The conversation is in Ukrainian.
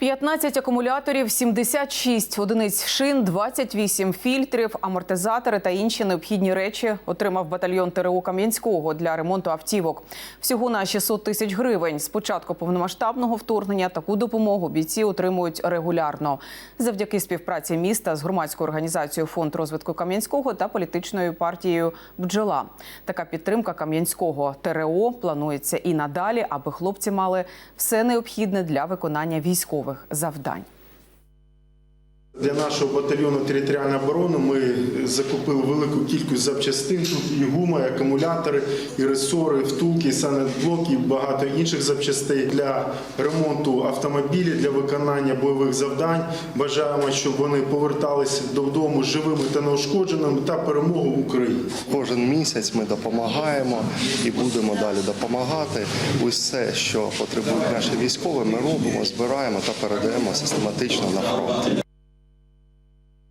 15 акумуляторів, 76 одиниць шин, 28 фільтрів, амортизатори та інші необхідні речі отримав батальйон ТРО Кам'янського для ремонту автівок. Всього на 600 тисяч гривень. З початку повномасштабного вторгнення таку допомогу бійці отримують регулярно. Завдяки співпраці міста з громадською організацією Фонд розвитку Кам'янського та політичною партією Бджола. Така підтримка Кам'янського ТРО планується і надалі, аби хлопці мали все необхідне для виконання військових завдань. Для нашого батальйону територіальної оборони ми закупили велику кількість запчастин. Тут і гума, і акумулятори, і ресори, і втулки, і санетблоки, і багато інших запчастей для ремонту автомобілів, для виконання бойових завдань. Бажаємо, щоб вони поверталися додому живими та неушкодженими та перемогу України. Кожен місяць ми допомагаємо і будемо далі допомагати. Усе, що потребують наші військові, ми робимо, збираємо та передаємо систематично на фронт.